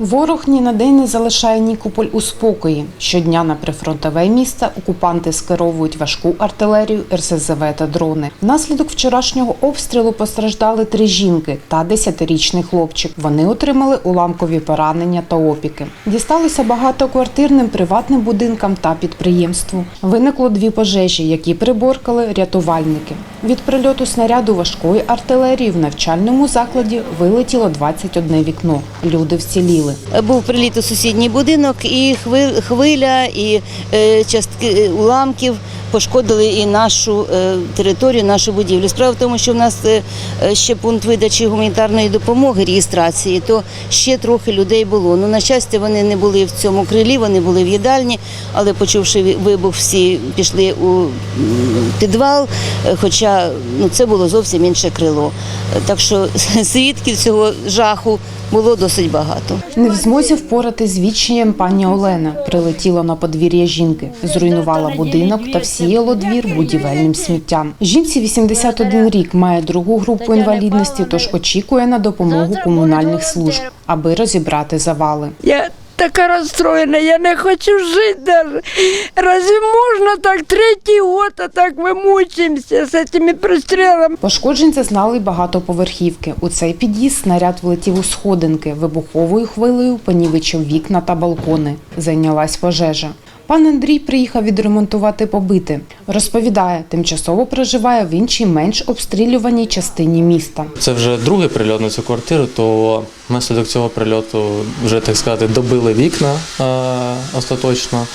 Ворог ні на день не залишає Нікополь у спокої. Щодня на прифронтове місто окупанти скеровують важку артилерію, РСЗВ та дрони. Внаслідок вчорашнього обстрілу постраждали три жінки та десятирічний хлопчик. Вони отримали уламкові поранення та опіки. Дісталися багатоквартирним приватним будинкам та підприємству. Виникло дві пожежі, які приборкали рятувальники. Від прильоту снаряду важкої артилерії в навчальному закладі вилетіло 21 вікно. Люди вціліли. Був приліт у сусідній будинок, і хвиля, і е, частки е, уламків пошкодили і нашу е, територію, нашу будівлю. Справа в тому, що в нас е, е, ще пункт видачі гуманітарної допомоги, реєстрації, то ще трохи людей було. Ну, на щастя, вони не були в цьому крилі, вони були в їдальні, але почувши вибух, всі пішли у підвал, хоча ну, це було зовсім інше крило. Так що свідків цього жаху було досить багато. Не в змозі впоратись з відчаєм пані Олена прилетіла на подвір'я жінки, зруйнувала будинок та всіяло двір будівельним сміттям. Жінці 81 рік має другу групу інвалідності, тож очікує на допомогу комунальних служб, аби розібрати завали. Я така розстроєна, я не хочу жити даже. Разве можна так третій год, а так ми мучимося з цими пристрілами? Пошкоджень зазнали багатоповерхівки. У цей під'їзд снаряд влетів у сходинки. Вибуховою хвилею понівечив вікна та балкони. Зайнялась пожежа. Пан Андрій приїхав відремонтувати побите. Розповідає, тимчасово проживає в іншій менш обстрілюваній частині міста. Це вже другий прильот на цю квартиру, то внаслідок цього прильоту вже так сказати добили вікна е, остаточно.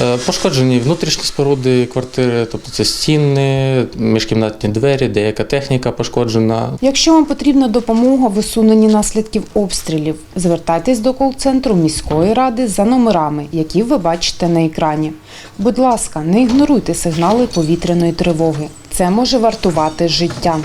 Е, Пошкоджені внутрішні споруди квартири, тобто це стіни, міжкімнатні двері, деяка техніка пошкоджена. Якщо вам потрібна допомога в усуненні наслідків обстрілів, звертайтесь до кол-центру міської ради за номерами, які ви бачите на екрані. Будь ласка, не ігноруйте сигнали повітряної тривоги. Це може вартувати життя.